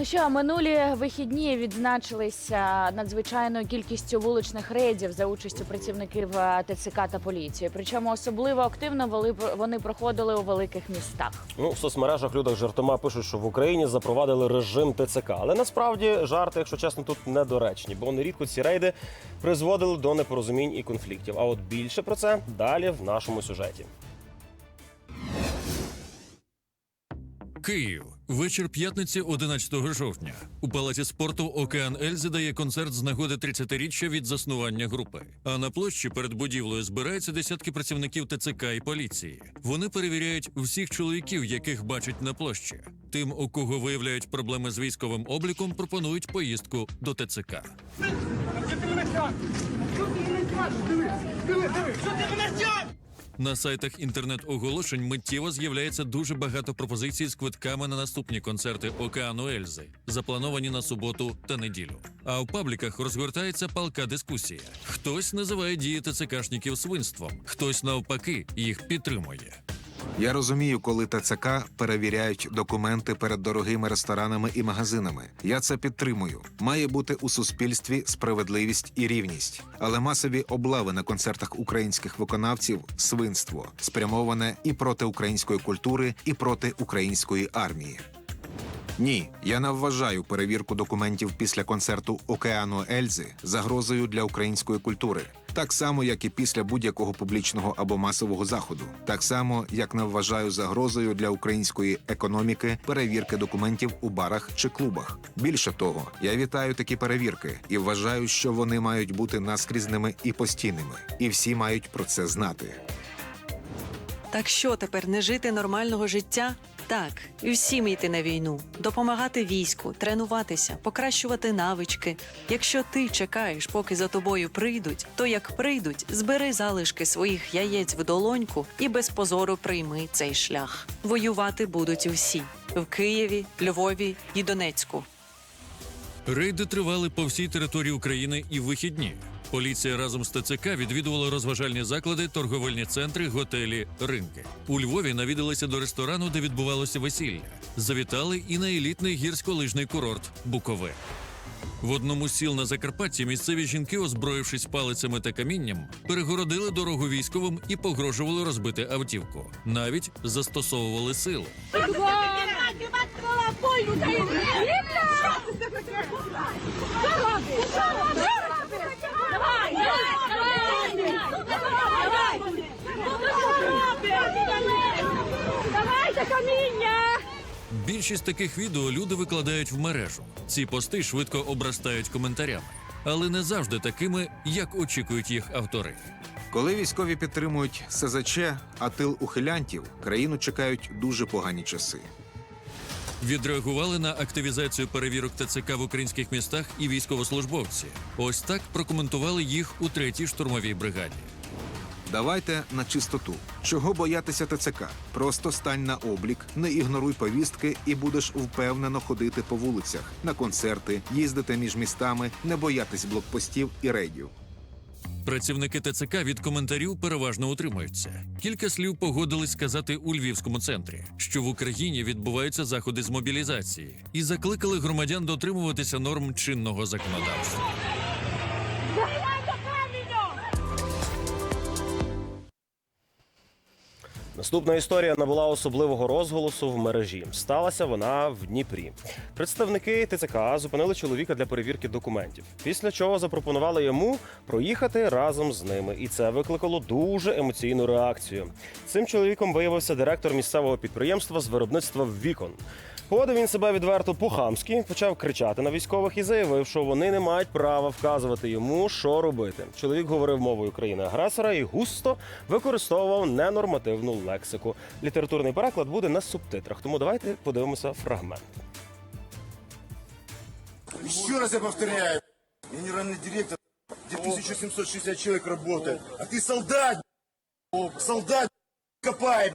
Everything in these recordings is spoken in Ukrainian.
Ну що, минулі вихідні відзначилися надзвичайною кількістю вуличних рейдів за участю працівників е, ТЦК та поліції. Причому особливо активно вони, проходили у великих містах. Ну, в соцмережах люди жартома пишуть, що в Україні запровадили режим ТЦК. Але насправді жарти, якщо чесно, тут недоречні, бо нерідко ці рейди призводили до непорозумінь і конфліктів. А от більше про це далі в нашому сюжеті. Київ. Вечір п'ятниці 11 жовтня. У палаці спорту Океан Ельзи дає концерт з нагоди 30-річчя від заснування групи. А на площі перед будівлею збираються десятки працівників ТЦК і поліції. Вони перевіряють всіх чоловіків, яких бачать на площі. Тим, у кого виявляють проблеми з військовим обліком, пропонують поїздку до ТЦК. На сайтах інтернет-оголошень миттєво з'являється дуже багато пропозицій з квитками на наступні концерти Океану Ельзи, заплановані на суботу та неділю. А в пабліках розгортається палка дискусія. Хтось називає дії ТЦКшників свинством, хтось навпаки їх підтримує. Я розумію, коли ТЦК перевіряють документи перед дорогими ресторанами і магазинами. Я це підтримую. Має бути у суспільстві справедливість і рівність. Але масові облави на концертах українських виконавців свинство спрямоване і проти української культури, і проти української армії. Ні, я не вважаю перевірку документів після концерту Океану Ельзи загрозою для української культури. Так само, як і після будь-якого публічного або масового заходу, так само як не вважаю загрозою для української економіки перевірки документів у барах чи клубах. Більше того, я вітаю такі перевірки і вважаю, що вони мають бути наскрізними і постійними, і всі мають про це знати. Так що тепер не жити нормального життя? Так, і всім йти на війну, допомагати війську, тренуватися, покращувати навички. Якщо ти чекаєш, поки за тобою прийдуть, то як прийдуть, збери залишки своїх яєць в долоньку і без позору прийми цей шлях. Воювати будуть усі в Києві, Львові і Донецьку. Рейди тривали по всій території України і в вихідні. Поліція разом з ТЦК відвідувала розважальні заклади, торговельні центри, готелі, ринки. У Львові навідалися до ресторану, де відбувалося весілля. Завітали і на елітний гірськолижний курорт Букове. В одному з сіл на Закарпатті місцеві жінки, озброївшись палицями та камінням, перегородили дорогу військовим і погрожували розбити автівку. Навіть застосовували силу. Давайте каміння! Більшість таких відео люди викладають в мережу. Ці пости швидко обростають коментарями, але не завжди такими, як очікують їх автори. Коли військові підтримують СЗЧ, а тил ухилянтів, країну чекають дуже погані часи. Відреагували на активізацію перевірок ТЦК в українських містах і військовослужбовці. Ось так прокоментували їх у третій штурмовій бригаді. Давайте на чистоту. Чого боятися ТЦК? Просто стань на облік, не ігноруй повістки і будеш впевнено ходити по вулицях, на концерти, їздити між містами, не боятись блокпостів і рейдів. Працівники ТЦК від коментарів переважно утримуються. Кілька слів погодились сказати у львівському центрі, що в Україні відбуваються заходи з мобілізації, і закликали громадян дотримуватися норм чинного законодавства. Наступна історія набула особливого розголосу в мережі. Сталася вона в Дніпрі. Представники ТЦК зупинили чоловіка для перевірки документів. Після чого запропонували йому проїхати разом з ними, і це викликало дуже емоційну реакцію. Цим чоловіком виявився директор місцевого підприємства з виробництва вікон. Поводив він себе відверто по-хамськи, почав кричати на військових і заявив, що вони не мають права вказувати йому, що робити. Чоловік говорив мовою країни-агресора і густо використовував ненормативну лексику. Літературний переклад буде на субтитрах, тому давайте подивимося фрагмент. Еще раз я повторяю, генеральный директор, где 1760 человек работает, а ты солдат, солдат, копай.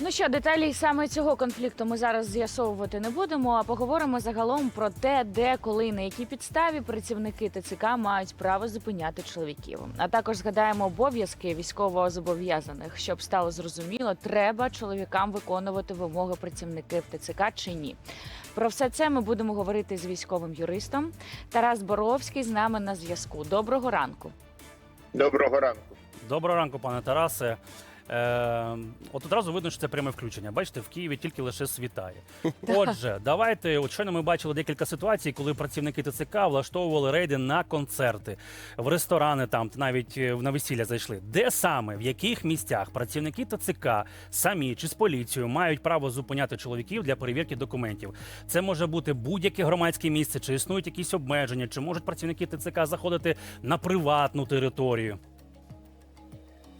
Ну що, деталі саме цього конфлікту ми зараз з'ясовувати не будемо, а поговоримо загалом про те, де, коли, на якій підставі працівники ТЦК мають право зупиняти чоловіків. А також згадаємо обов'язки військовозобов'язаних, щоб стало зрозуміло, треба чоловікам виконувати вимоги працівників ТЦК чи ні. Про все це ми будемо говорити з військовим юристом. Тарас Боровський з нами на зв'язку. Доброго ранку. Доброго ранку. Доброго ранку, пане Тарасе. Е, от одразу видно, що це пряме включення. Бачите, в Києві тільки лише світає. Отже, давайте. От щойно ми бачили декілька ситуацій, коли працівники ТЦК влаштовували рейди на концерти, в ресторани, там навіть е, на весілля зайшли. Де саме в яких місцях працівники ТЦК самі чи з поліцією мають право зупиняти чоловіків для перевірки документів? Це може бути будь-яке громадське місце, чи існують якісь обмеження, чи можуть працівники ТЦК заходити на приватну територію?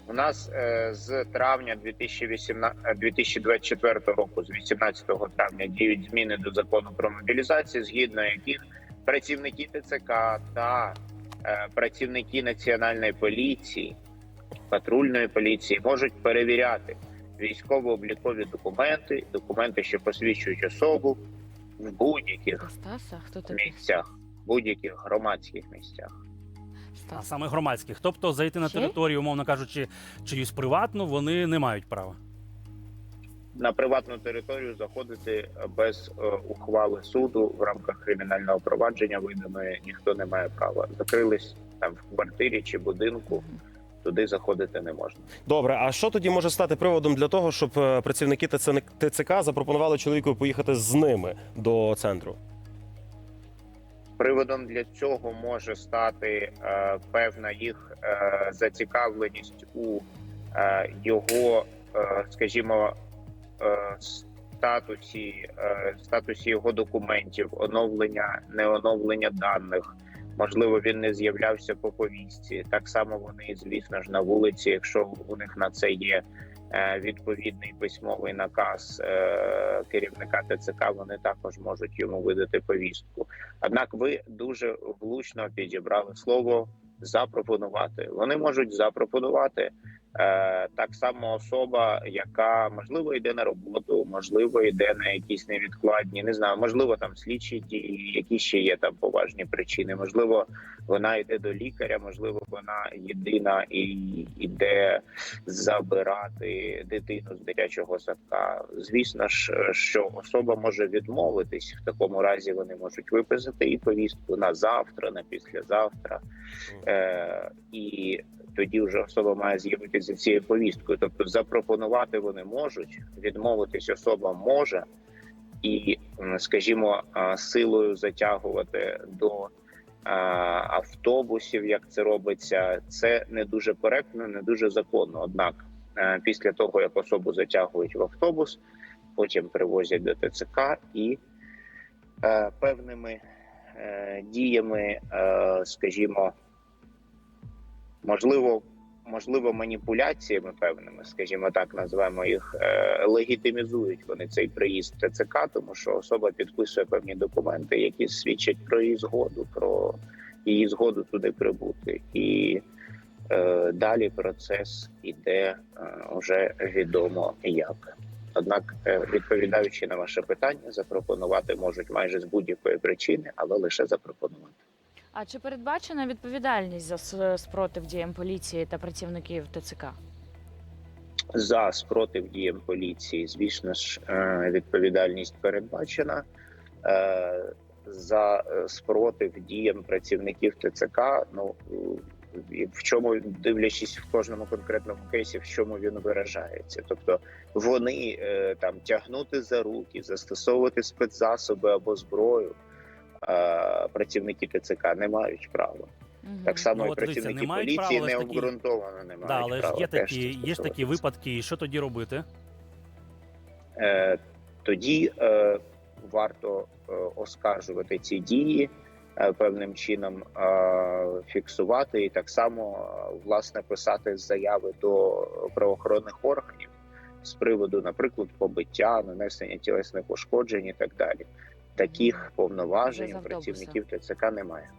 У нас е, з травня 2018, е, 2024 року, з 18 травня, діють зміни до закону про мобілізацію, згідно яких працівники ТЦК та е, працівники національної поліції, патрульної поліції можуть перевіряти військово-облікові документи, документи, що посвідчують особу в будь-яких місцях, будь-яких громадських місцях. А саме громадських. Тобто зайти на територію, умовно кажучи, чиюсь приватну, вони не мають права. на приватну територію заходити без е, ухвали суду в рамках кримінального провадження виданої ніхто не має права. Закрились там в квартирі чи будинку, туди заходити не можна. Добре, а що тоді може стати приводом для того, щоб е, працівники ТЦ- ТЦК запропонували чоловіку поїхати з ними до центру? Приводом для цього може стати е, певна їх е, зацікавленість у е, його, е, скажімо, е, статусі, е, статусі його документів, оновлення, неоновлення даних. Можливо, він не з'являвся по повістці. Так само вони, звісно ж, на вулиці, якщо у них на це є відповідний письмовий наказ е, керівника ТЦК, вони також можуть йому видати повістку. Однак ви дуже влучно підібрали слово запропонувати. Вони можуть запропонувати е, так само особа, яка можливо йде на роботу, можливо, йде на якісь невідкладні, не знаю, можливо, там слідчі дії, які ще є там поважні причини. Можливо, вона йде до лікаря, можливо, вона єдина і йде забирати дитину з дитячого садка. Звісно ж, що особа може відмовитись. В такому разі вони можуть виписати і повістку на завтра, на післязавтра. Е, і тоді вже особа має з'явитися за цією повісткою. Тобто запропонувати вони можуть, відмовитись особа може, і, скажімо, силою затягувати до автобусів, як це робиться, це не дуже коректно, не дуже законно. Однак, е, після того як особу затягують в автобус, потім привозять до ТЦК і е, певними е, діями, скажімо, можливо, можливо, маніпуляціями певними, скажімо так, називаємо їх, е, легітимізують вони цей приїзд ТЦК, тому що особа підписує певні документи, які свідчать про її згоду, про її згоду туди прибути, і е, далі процес іде е, вже відомо як. Однак, е, відповідаючи на ваше питання, запропонувати можуть майже з будь-якої причини, але лише запропонувати. А чи передбачена відповідальність за спротив діям поліції та працівників ТЦК? за спротив діям поліції. Звісно ж, е, відповідальність передбачена. Е, За е, спротив діям працівників ТЦК. Ну в чому дивлячись в кожному конкретному кейсі, в чому він виражається, тобто вони там тягнути за руки, застосовувати спецзасоби або зброю. Е, Працівники ТЦК не мають права. Так само Ну, і дивіться, працівники не поліції такі- необґрунтовано не мають Да, але ж права. є теж такі, є ж такі випадки, і що тоді робити? Е, тоді е, варто е, оскаржувати ці дії, е, певним чином е, фіксувати і так само е, власне писати заяви до правоохоронних органів з приводу, наприклад, побиття, нанесення тілесних ушкоджень і так далі. Таких повноважень працівників ТЦК немає.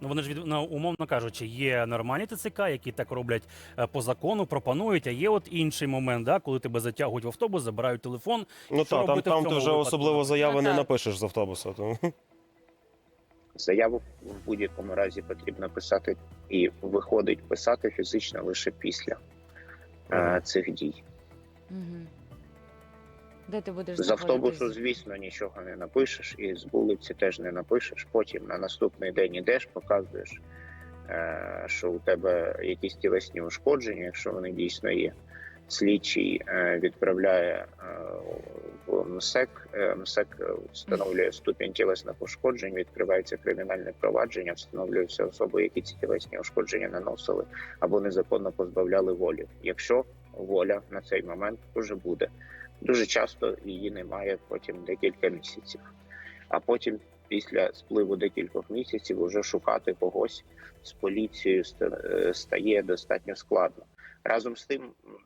Ну вони ж від ну, умовно кажучи, є нормальні ТЦК, які так роблять е, по закону, пропонують. А є от інший момент, да, коли тебе затягують в автобус, забирають телефон. Ну так, там, там ти вже випадку? особливо заяви Ну, не так. напишеш з автобуса. Тому. Заяву в будь-якому разі потрібно писати і виходить писати фізично лише після е, цих дій. Мгм. Де ти будеш З автобусу, звісно, нічого не напишеш, і з вулиці теж не напишеш. Потім на наступний день ідеш, показуєш, е, що у тебе якісь тілесні ушкодження, якщо вони дійсно є. Слідчий е, відправляє е, в МСЕК. МСЕК встановлює ступінь тілесних ушкоджень, відкривається кримінальне провадження, встановлюються особи, які ці тілесні ушкодження наносили або незаконно позбавляли волі. Якщо воля на цей момент вже буде. Дуже часто її немає потім декілька місяців. А потім, після спливу декількох місяців, уже шукати когось з поліцією е, стає достатньо складно. Разом з тим,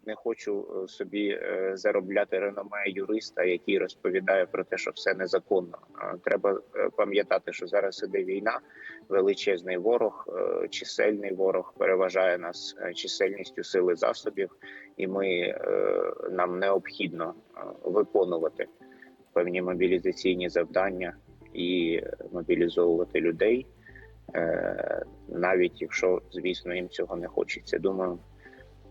не хочу е, собі е, заробляти реноме юриста, який розповідає про те, що все незаконно. Треба пам'ятати, що зараз іде війна, величезний ворог, чисельний ворог переважає нас чисельністю сили засобів і ми нам необхідно виконувати певні мобілізаційні завдання і мобілізовувати людей, е, навіть якщо, звісно, їм цього не хочеться. Думаю,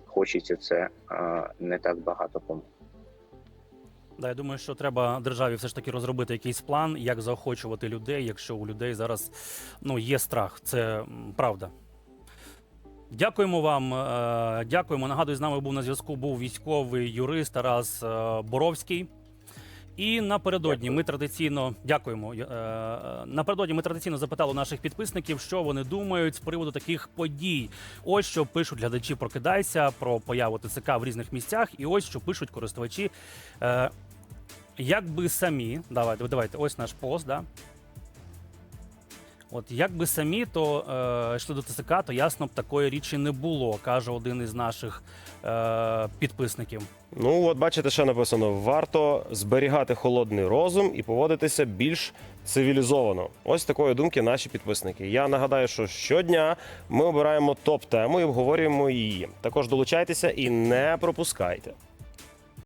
хочеться це е, не так багато кому. Да, я думаю, що треба державі все ж таки розробити якийсь план, як заохочувати людей, якщо у людей зараз ну, є страх. Це правда. Дякуємо вам. е, Дякуємо. Нагадую, з нами був на зв'язку був військовий юрист Тарас е, Боровський. І напередодні ми традиційно дякуємо. е, Напередодні ми традиційно запитали наших підписників, що вони думають з приводу таких подій. Ось що пишуть глядачі Прокидайся про появу ТЦК в різних місцях, і ось що пишуть користувачі. Е, Як би самі, давайте, давайте, ось наш пост, да. От як би самі то е, йшли до ТСК, то ясно б такої річі не було, каже один із наших е, підписників. Ну, от бачите, ще написано: варто зберігати холодний розум і поводитися більш цивілізовано. Ось такої думки наші підписники. Я нагадаю, що щодня ми обираємо топ-тему і обговорюємо її. Також долучайтеся і не пропускайте.